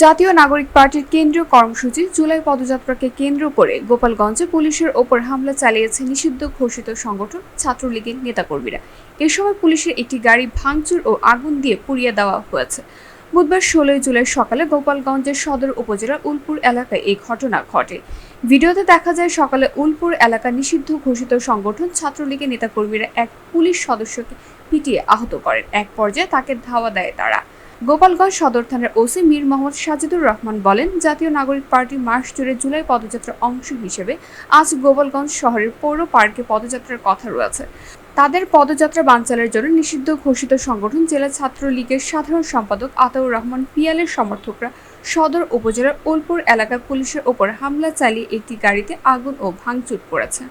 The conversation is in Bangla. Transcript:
জাতীয় নাগরিক পার্টির কেন্দ্রীয় কর্মসূচি জুলাই পদযাত্রাকে কেন্দ্র করে গোপালগঞ্জে পুলিশের ওপর হামলা চালিয়েছে নিষিদ্ধ ঘোষিত সংগঠন ছাত্রলীগের নেতাকর্মীরা। এ সময় পুলিশের একটি গাড়ি ভাঙচুর ও আগুন দিয়ে পুড়িয়ে দেওয়া হয়েছে। বুধবার ষোলোই জুলাই সকালে গোপালগঞ্জের সদর উপজেলার উলপুর এলাকায় এই ঘটনা ঘটে। ভিডিওতে দেখা যায়, সকালে উলপুর এলাকা নিষিদ্ধ ঘোষিত সংগঠন ছাত্রলীগের নেতাকর্মীরা এক পুলিশ সদস্যকে পিটিয়ে আহত করেন। এক পর্যায়ে তাকে ধাওয়া দেয় তারা। গোপালগঞ্জ সদর থানার ওসি মীর মোহাম্মদ সাজিদুর রহমান বলেন, জাতীয় নাগরিক পার্টি মাস জুড়ে জুলাই পদযাত্রার অংশ হিসেবে আজ গোপালগঞ্জ শহরের পৌর পার্কে পদযাত্রার কথা রয়েছে। তাদের পদযাত্রা বানচালের জন্য নিষিদ্ধ ঘোষিত সংগঠন জেলা ছাত্রলীগের সাধারণ সম্পাদক আতাউর রহমান পিয়ালের সমর্থকরা সদর উপজেলার ওলপুর এলাকা পুলিশের ওপর হামলা চালিয়ে একটি গাড়িতে আগুন ও ভাঙচুর করেছে।